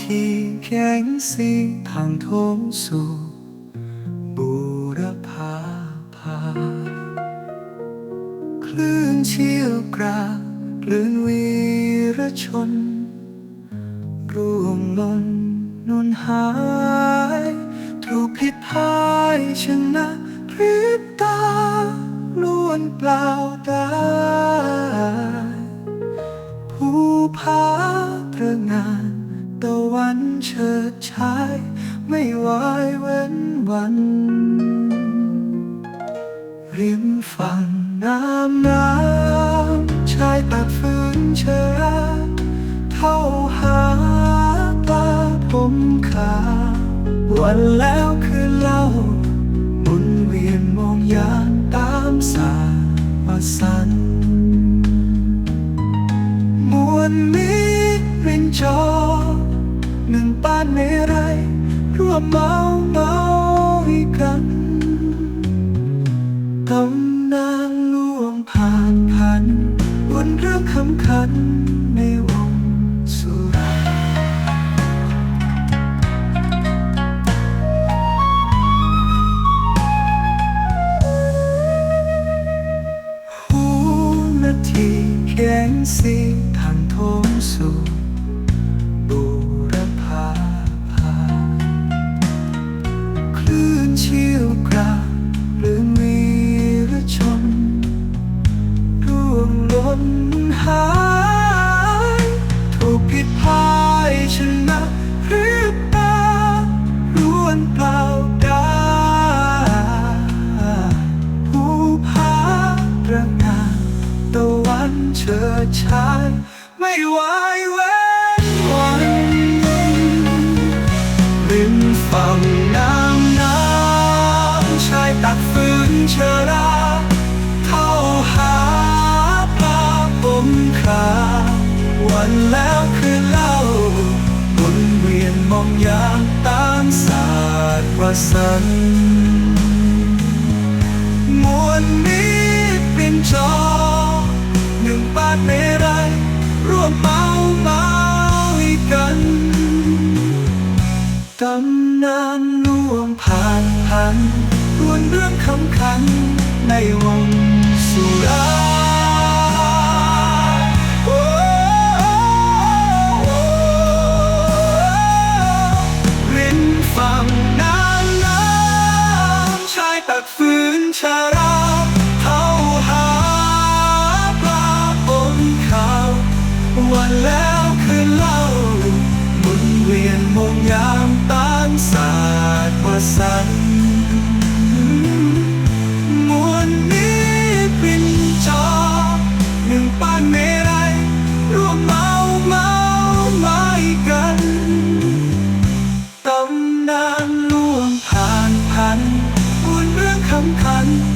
ที่แข็งสีทางทงสู่บูรพาพาคลื่นเชี่ยวกรากคลื่นวีรชน ร่วงลนนุนหาย ถูกผิดพายชนะพริบตาล้วนเปล่าได้ เฉิดฉาย ไม่ไหวเว้นวัน ริมฝั่งน้ำน้ำชายตัดฟื้นเชราเท่าหาปลาผมขาววันแล้วคืนเล่าหมุนเวียนมองยามตามสามาสันมวลมิตรินจอ ปานเมรัยร่วมเมาเมาให้กันตำนานล่วงผ่านพันวนเรื่องคำคันในวงสุราหูนาทีแข็งสีทางโทงสู่ นหายถูกผิดพายชนะพริบตาล้วนเปล่าดาผู้พาระงานตะวันเฉิดฉายไม่ไหวเว้ สตร์ประสันมวลมิตรเป็นจอหนึ่งปาดเมรัยร่วมเมาเมาให้กันตำนานล่วงผ่านพันรวนเรื่องคำคันในวงสุรา ชาราเขาหาปลาบนขาววันแล้วคืนเล่าหมุนเวียนมงยามตานศาสตร์วสันำคัญ